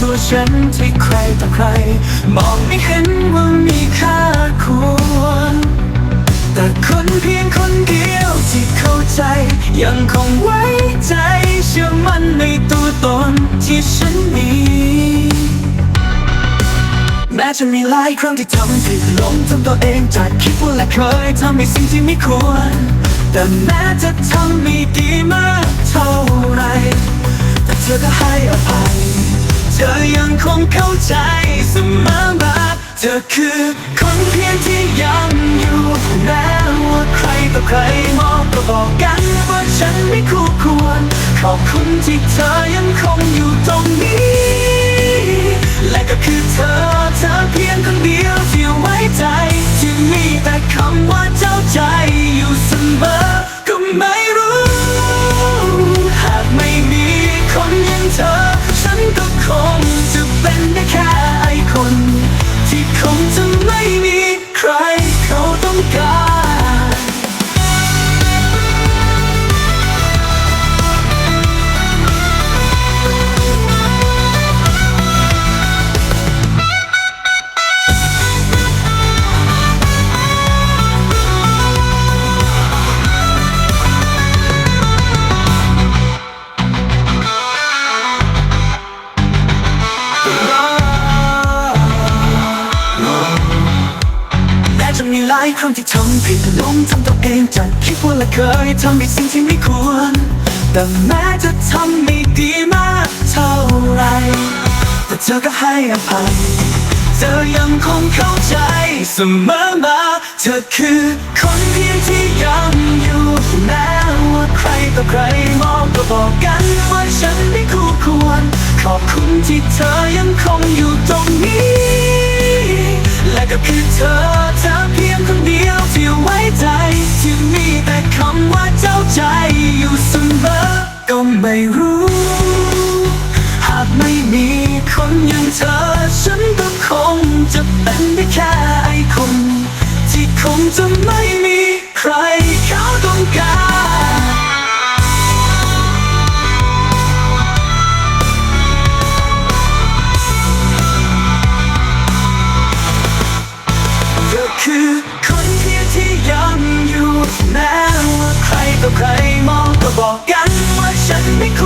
ตัวฉันที่ใครต่อใคร มองไม่เห็นว่ามีค่าควร แต่คนเพียงคนเดียวที่เข้าใจ ยังคงไว้ใจเชื่อมั่นในตัวตนที่ฉันมีแม้จะมีหลายครั้งที่ทำผิดหลงทำตัวเองจากคิดว่าและเคยทำในสิ่งที่ไม่ควร แต่แม้จะทำไม่ดีมากเท่าไร แต่เธอก็ให้อภัย เธอยังคงเข้าใจเสมอมาเธอคือคนเพียงที่ยังอยู่แม้ว่าใครต่อใครมองก็บอกกันว่าฉันไม่คู่ควร ขอบคุณที่เธอยังคงอยู่ตรงนี้ หลายครั้งที่ทำผิดหลงทำตัวเองจนคิดว่าละเคยทำในสิ่งที่ไม่ควร แต่แม้จะทำไม่ดีมากเท่าไร แต่เธอก็ให้อภัย เธอยังคงเข้าใจเสมอมา เธอคือคนเพียงที่ยังอยู่แม้ว่าใครต่อใครมองก็บอกกันว่าฉันไม่คู่ควร ขอบคุณที่เธอยังคงอยู่ ไม่รู้ หากไม่มีคนอย่างเธอ ฉันก็คงจะเป็นได้แค่ไอคน ที่คงจะไม่มีใครเขาต้องการ ฉันไม่คู่